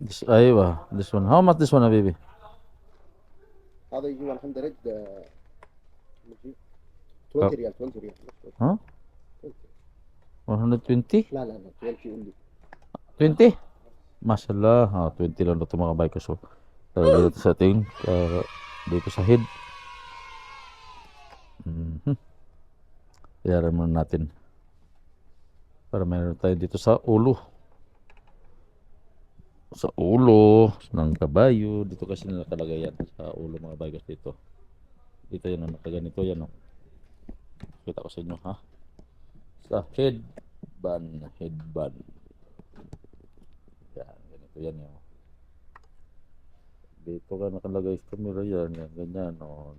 This, aywa. This one. How much this one, ah, baby? هذا يجي 100 آه، يجي 20 ريال 20 ريال Huh? 120? لا لا لا 20 only 20? Masalah. Ah, 20 lang na ito mga bikers. So, uh, dito sa ating, uh, dito sa head. Mhm. Bayaran muna natin. Para mayroon tayo dito sa ulo. Sa ulo ng kabayo. Dito kasi nakalagay yan. Sa ulo mga bikers dito. Dito yan. ang Nakaganito yan. Oh. Kita ko sa inyo ha. Sa headband. Headband. Yan, ganito yan yun. Dito ka nakalagay sa camera yan, yan ganyan, o.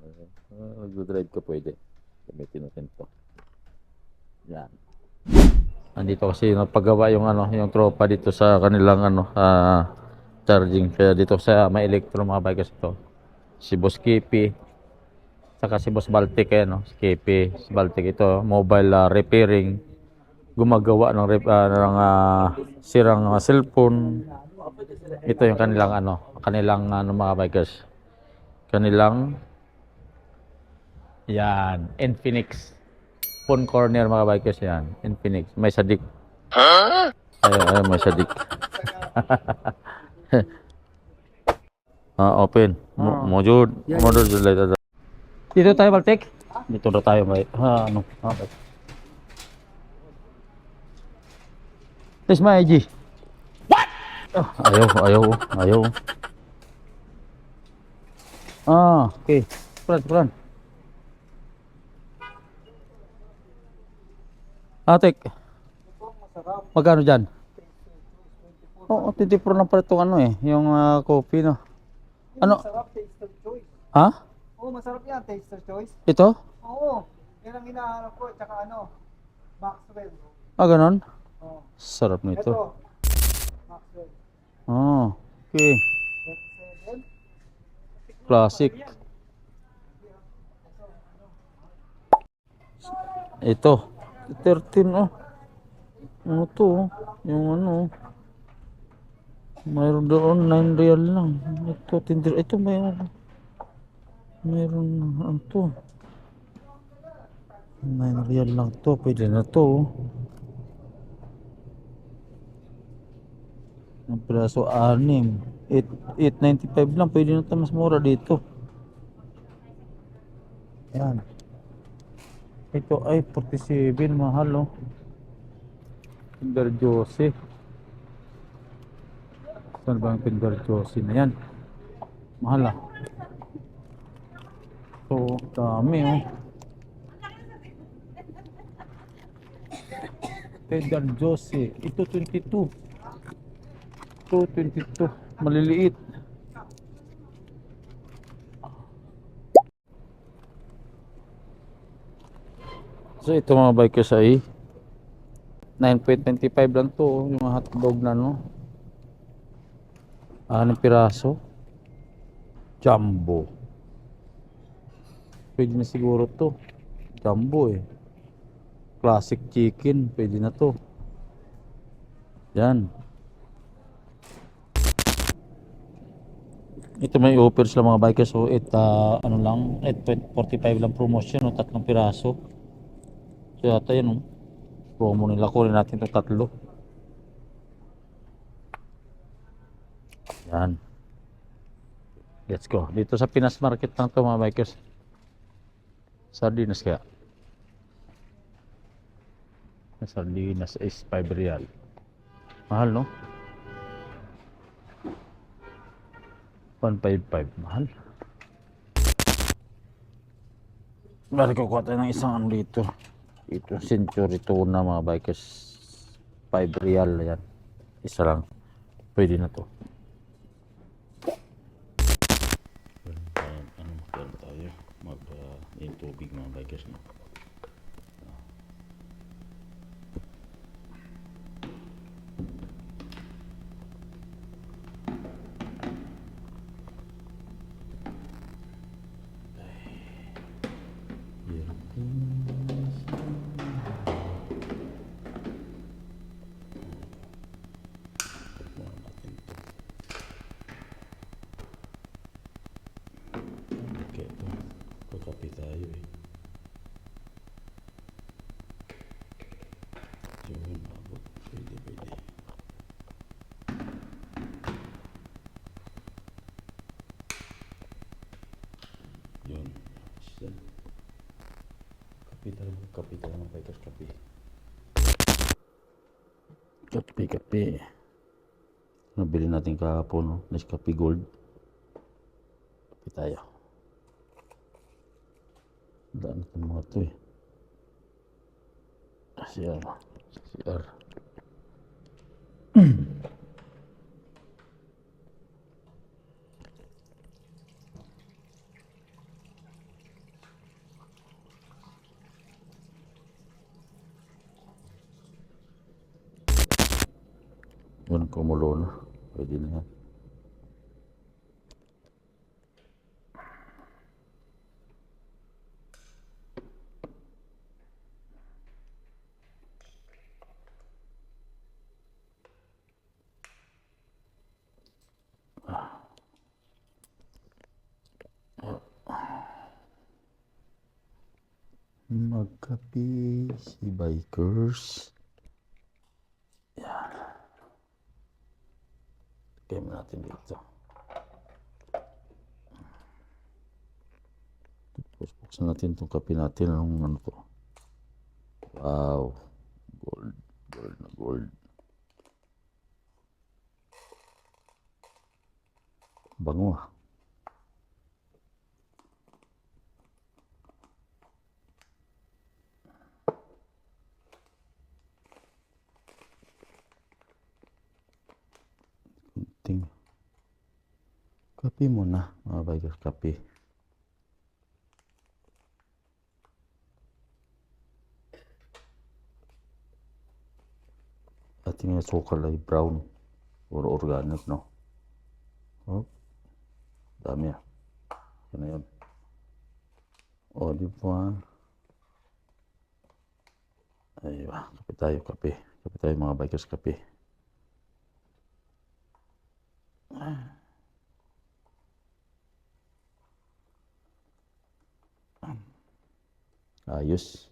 Uh, Nag-drive ka pwede. Gamitin natin to. Yan. Andito kasi napagawa yung ano, yung tropa dito sa kanilang ano, ah, charging. Kaya dito sa may electro mga bikers ito. Si Boss Kipi, saka si Boss Baltic eh, no? Si Kipi, si Baltic ito, mobile ah, repairing gumagawa ng ah, ng ah, sirang ah, cellphone. Ito yung kanilang ano, kanilang ano mga bikers. Kanilang yan, Infinix. Phone corner mga bikers yan, Infinix. May sadik. Huh? Ay, ay, may sadik. ah, open. Mo Mojud. Mojud later. Dito tayo, Baltic? Dito na tayo, may. Ha, ano? Okay. This my IG. What? Oh, ayaw, ayaw, ayaw. Ah, okay. Pelan, pelan. Atik. Magkano dyan? Oo, oh, 24 lang pala itong ano eh. Yung ah, coffee, no? Ano? Masarap, taster choice. Ha? Oo, masarap yan, taster choice. Ito? Oo, yan ang hinahanap ko. Tsaka ano, Maxwell. Ah, ganon? Oo. Sarap nito. Ito, Maxwell. Oh, okay. Classic. Ito. 13 oh. Ano to? oh? Yung ano. Mayroon doon 9 real lang. Ito 10 real. Ito mayroon. Mayroon ano to? 9 real lang to. Pwede na to. oh. Ang piraso 6. 8, 8.95 lang. Pwede na ito mas mura dito. Yan. Ito ay 47. Mahal oh. Kinder Josie. Saan ba ang Kinder Josie na yan? Mahal ah. So, dami oh. Kinder Josie. Ito 22. Ito 22. Maliliit. So ito mga bikers ay 9.25 lang to oh, yung mga hotdog na no. Anong piraso? Jumbo. Pwede na siguro to. Jumbo eh. Classic chicken, pwede na to. Yan. Ito may offer sila mga bikers so it ah, ano lang 8.45 lang promotion no tatlong piraso. So yata yan oh. Promo nila kunin natin itong tatlo. Yan. Let's go. Dito sa Pinas Market lang to mga bikers. Sardinas kaya. Sardinas is 5 real. Mahal no? 155 mahal. Bari ko kuha tayo ng isang ano dito. Ito, century tuna mga bikers. 5 real yan. Isa lang. Pwede na to. Ano magkaroon tayo? Mag uh, yung tubig mga bikers no? Okay, ito. Kakapi tayo eh. Yun, abot. Pwede, pwede. Yun. Siya. Kapi tayo. Kapi tayo mga bikers. Kapi. Kapi, kapi. Nabili natin kahapon, no? Nescafe Gold. Kapi tayo. Daan natin mga to eh. CR. CR. Yun, kumulo na. Pwede na yan. Si bikers. Yan. Mo natin dito. Tapos buksan natin itong kape natin. Anong ano to? Wow. Gold. Gold na gold. Bango ah. Kape muna, mga bikers, kape. Ating yung sukal ay brown or organic, no? Oh, dami ah. Yan na yun. O, di ba? Ay, ah, kape tayo, kape. Kape tayo, mga bikers, kape. Ayos.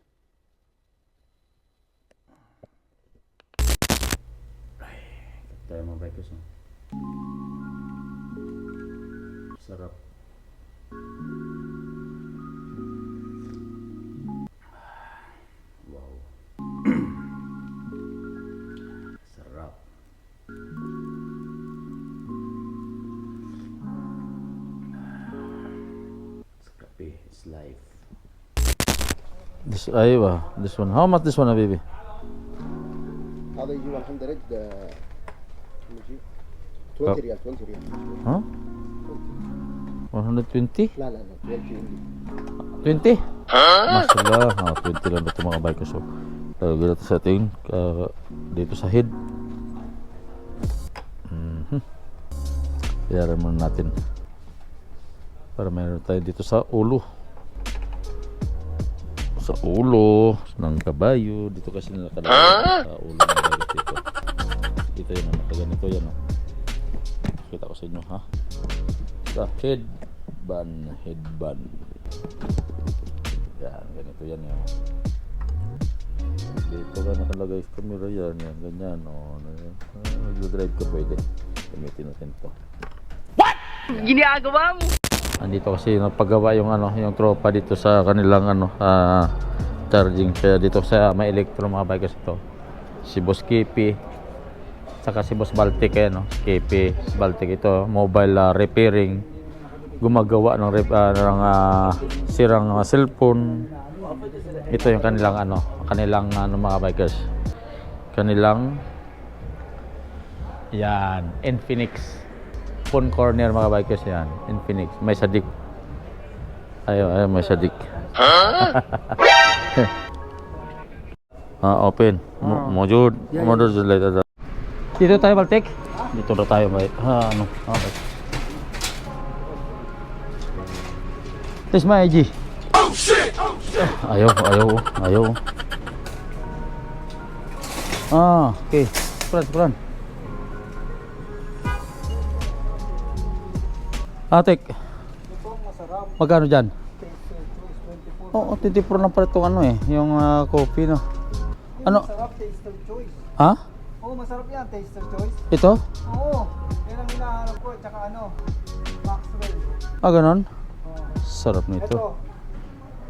Ay, tayo mga bikers. Oh. This aywa, this one. How much this one, baby? هذا يجي 100 آه، كم يجي 20 ريال 20 ريال Huh? 120? لا لا لا 20 20? Masalah. Ah, 20 lang ito mga bike. So, talagay natin sa ating ah, dito sa head. Mhm. Bayaran muna natin. Para mayroon tayo dito sa ulo. Sa ulo ng kabayo. Dito kasi nakalagay sa ulo ng kabayo dito. Dito yun, nakaganito yan. Oh. Kita ko sa inyo ha. Sa headband, headband. Yan, ganito yan yan. Dito ka nakalagay sa camera yan, yan, ganyan, o. Ano yan. Ah, Nag-drive ka pwede. Gamitin natin to. Ginagawa mo? Andito kasi napagawa yung ano, yung tropa dito sa kanilang ano, ah, charging kaya dito sa may electro mga bikers ito. Si Boss Kipi, saka si Boss Baltic eh, no? Kipi, Baltic ito, mobile ah, repairing. Gumagawa ng ah, ng ah, sirang ah, cellphone. Ito yung kanilang ano, kanilang ano mga bikers. Kanilang yan, Infinix. Phone corner mga bikers yan. Infinix. May sadik. Ayo, ayo may sadik. ah, open. Mo Mojud. Mojud just like that. Dito tayo, Baltic? Dito na tayo, may. Ha, ano? Okay. This my IG. Oh shit! Oh shit! Ayaw, ayaw, ayaw. Ah, okay. Sekolah, sekolah. Atik. Magkano dyan? Taster choice 24. Oo, 24 lang pala itong ano eh. Yung ah, coffee no. Ano? Masarap, taster choice. Ha? Oo, masarap yan, taster choice. Ito? Oo, yan ang hinahanap ko. Tsaka ano, Maxwell. Ah, ganon? Oo. Sarap nito. Ito,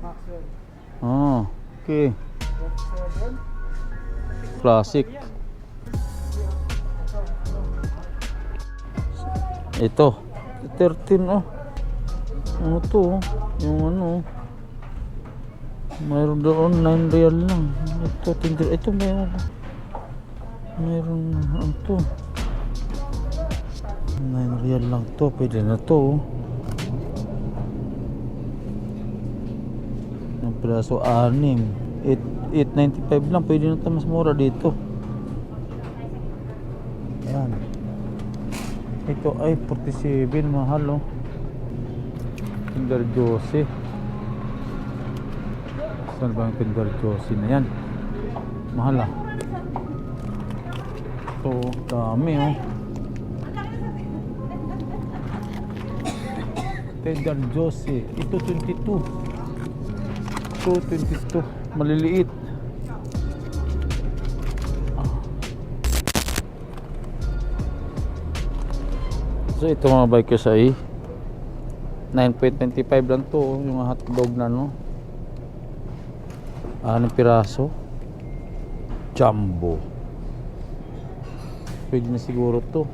Maxwell. Oh, okay. 27. Classic. Ito. 13 oh. Ano to oh? Yung ano oh. Mayroon doon 9 real lang. Ito, tinder. Ito mayroon. Mayroon ano to. 9 real lang to. Pwede na to oh. Ng piraso 6. 8, 8.95 lang. Pwede na ito mas mura dito. Ito ay 47. Mahal oh. Kinder Josie. Saan ba ang Kinder Josie na yan? Mahal ah. Ito, dami oh. Kinder Josie. Ito 22. Ito 22. Maliliit. So ito mga bikers ay 9.25 lang to oh, yung hotdog na no. Anong piraso? Jumbo. Pwede na siguro to.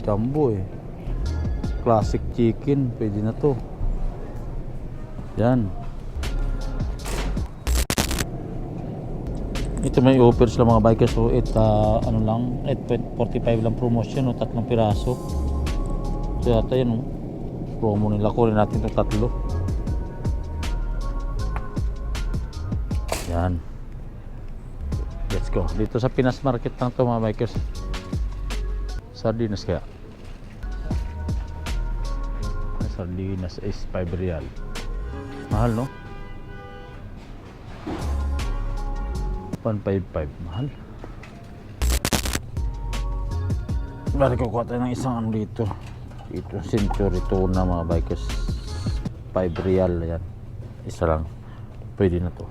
Jumbo eh. Classic chicken, pwede na to. Yan. Ito may offers lang mga bikers so it ah, ano lang 8.45 lang promotion no tatlong piraso. So yata yun oh. Promo nila kunin natin itong tatlo. Yan. Let's go. Dito sa Pinas Market lang to mga bikers. Sardinas kaya. Sardinas is 5 real. Mahal no? 155 mahal. Bali kukuha tayo ng isang ano dito. Ito century tuna mga bikers. 5 real yan. Isa lang. Pwede na to.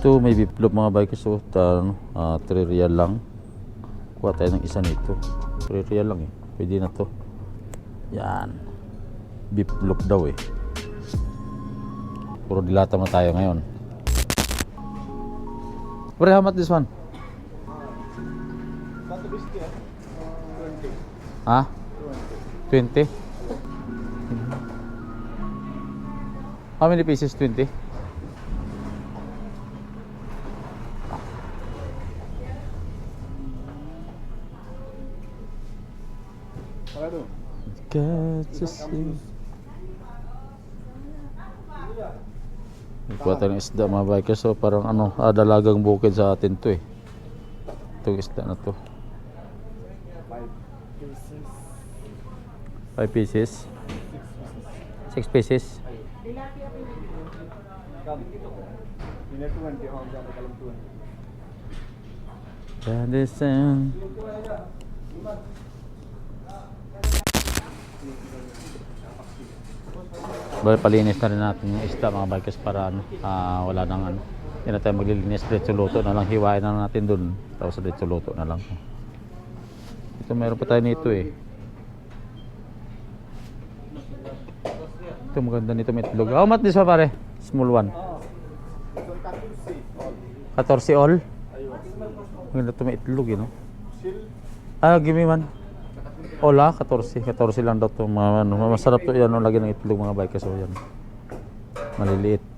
Ito may biplop mga bikers. So, ah, 3 real lang. Kuha tayo ng isa nito. 3 real lang eh. Pwede na to. Yan. Biplop daw eh. Puro dilata na tayo ngayon. Pre, how much this one? Ha? ah. 20? 20. How many pieces? 20? Parado. Get to see. Ikuha tayo ng isda mga bikers. So parang ano, ah, dalagang bukid sa atin to eh. Itong isda na to. 5 pieces. 6 pieces. Come. Ini 20, jangan kalau 20. That is um, Bali, palinis na rin natin yung isda mga bikers para ah, wala nang ano. Hindi na tayo maglilinis, diretso luto na lang. Hiwain na natin dun. Tapos diretso luto na lang. Ito meron pa tayo nito eh. Ito maganda nito itlog. How much this one pare? Small one. Oh. Ito 14. 14 Oh. all? Maganda ito itlog eh no? Ah, give me one. Ola, 14. 14 lang daw to. Mga, ano, masarap to yan. No? Lagi ng itlog mga bikers. So, yan. Maliliit.